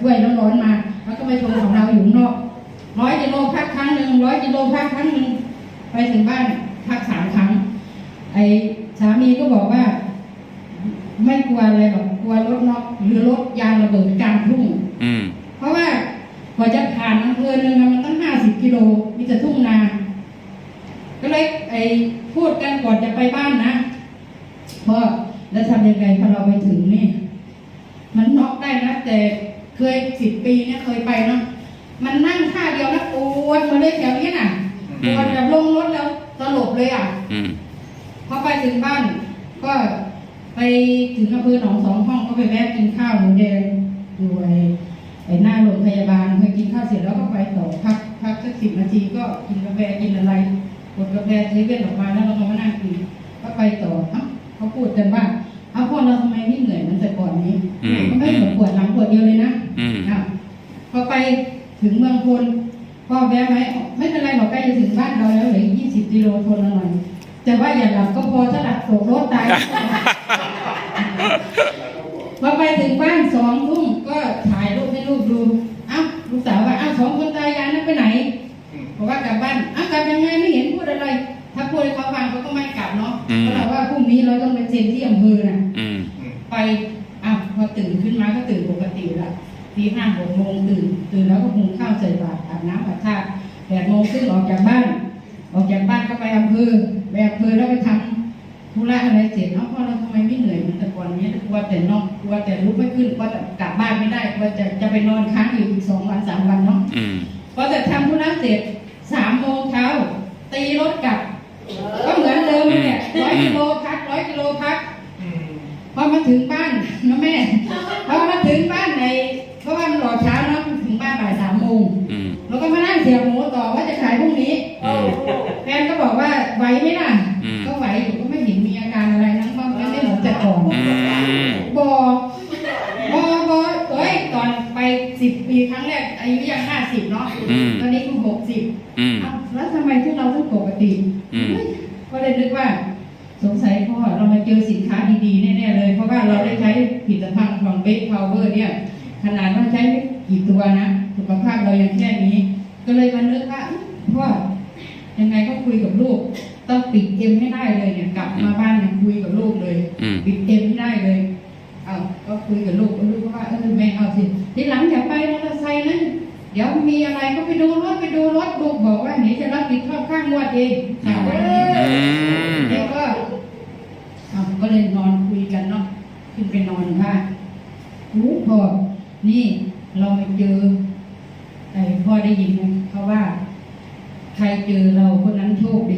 ถ้วยร้อนๆมาแล้วก็ไปชมของเราอยู่ข้างนอกร้อยกิโลพักครั้งหนึ่งร้อยกิโลพักครั้งหนึ่งไปถึงบ้านพักสามครั้ง ไอ้สามีก็บอกว่า ไม่กลัวอะไรหรอกกลัวรถนอกหรือรถยางระเบิดกลางทุ่งอืมเพราะว่ากว่าจะผ่านอำเภอหนึ่งอะมันตั้งห้าสิบกิโลมีแต่ทุ่งนา ก็เลยไอ้พูดกันก่อนจะไปบ้านนะเพราะแล้วทำยังไงพอเราไปถึงนี่ มันน็อกได้นะแต่ เคยสิบปีเนี่ยเคยไปเนาะมันนั่งท่าเดียวนะปวดมาเลยแถวนี้น่ะปวดแบบลงรถแล้วสลบเลยอะ อืม พอไปถึงบ้านก็ไปถึงอำเภอหนองสองห้องก็ไปแวะกินข้าวหมูแดงอยู่ไอ้ไอ้หน้าโรงพยาบาลพอกินข้าวเสร็จแล้วก็ไปต่อพักพักสักสิบนาทีก็กินกาแฟกินอะไรกดกาแฟเซเว่นออกมาแล้วเราก็มานั่งกินก็ไปต่อเอ้าเขาพูดกันว่าเอ้าพ่อเราทำไมไม่เหนื่อยเหมือนแต่ก่อนนี้อืมมันไม่เหมือนปวดหลังปวดเดียวเลยนะอืมอะ พอไปถึงเมืองพลพ่อแวะไหมไม่เป็นไรหรอกใกล้จะถึงบ้านเราแล้วเหลือยี่สิบกิโลทนหน่อยแต่ว่าอย่าหลับก็พอถ้าหลับตกรถตายพอไปถึงบ้านสองทุ่มก็ถ่ายรูปให้ลูกดูเอ้าลูกสาวว่าเอ้าสองคนตายายนั้นไปไหนบอกว่ากลับบ้านเอ้ากลับยังไงไม่เห็นพูดอะไร ถ้าพูดให้เขาฟังเขาก็ไม่กลับเนาะเพราะเราว่าพรุ่งนี้เราต้องไปเซ็นที่อำเภอน่ะอืมไปอะพอตื่นขึ้นมาก็ตื่นปกติละ ตีห้าหกโมงตื่นตื่นแล้วก็หุงข้าวใส่บาตรอาบน้ำอาบท่าแปดโมงครึ่งออกจากบ้าน ออกจากบ้านก็ไปอำเภอไปอำเภอแล้วไปทำธุระอะไรเสร็จเนาะพ่อเราทำไมไม่เหนื่อยเหมือนแต่ก่อนเนี้ยกลัวแต่นอนกลัวแต่ลุกไม่ขึ้นกลัวแต่กลับบ้านไม่ได้กลัวจะจะไปนอนค้างอยู่อีกสองวันสามวันเนาะอืมพอจะทำธุระเสร็จสามโมงเช้าตีรถกลับก็เหมือนเดิมเลยเนี่ยร้อยกิโลพักร้อยกิโลพักพอมาถึงบ้านนะแม่ พอมาถึงบ้านในเพราะว่ามันรอเช้าเนาะถึงบ้านบ่ายสามโมงอืมแล้วก็มานั่งเสียบหมูต่อว่าจะขายพรุ่งนี้อืม แฟนก็บอกว่าไหวไหมล่ะ อืม ก็ไหวอยู่ก็ไม่เห็นมีอาการอะไรนะว่าไม่ได้เหมือนแต่ก่อนอืม บอกบอบอเอ้ยตอนไปสิบปีครั้งแรกอายุยังห้าสิบเนาะอืม ตอนนี้คือหกสิบอืมเอ้าแล้วทำไมที่เราต้องปกติอืม เฮ้ยก็เลยนึกว่า สงสัยพ่อเรามาเจอสินค้าดีๆแน่ๆเลย เพราะว่าเราได้ใช้ผลิตภัณฑ์ของเบสพาวเวอร์เนี่ย ขนาดว่าใช้ไม่กี่ตัวนะ สุขภาพเรายังแค่นี้ ก็เลยมานึกว่าพ่อยังไงก็คุยกับลูก ต้องปิดเอ็มให้ได้เลยเนี่ย กลับมาบ้านเนี่ยคุยกับลูกเลยอืมปิดเอ็มให้ได้เลยเอาก็คุยกับลูกลูกก็ว่าเออแม่เอาสิทีหลังอย่าไปมอเตอร์ไซค์นั้นเดี๋ยวมีอะไรก็ไปดูรถไปดูรถลูกบอกว่าเดี๋ยวจะรับผิดชอบค่างวดเองค่ะอืมแล้วก็เอาก็เลยนอนคุยกันเนาะขึ้นไปนอนค่ะรู้พอ นี่เราไปเจอไอ้พ่อได้ยินไหมเขาว่า ใครเจอเราคนนั้นโชคดี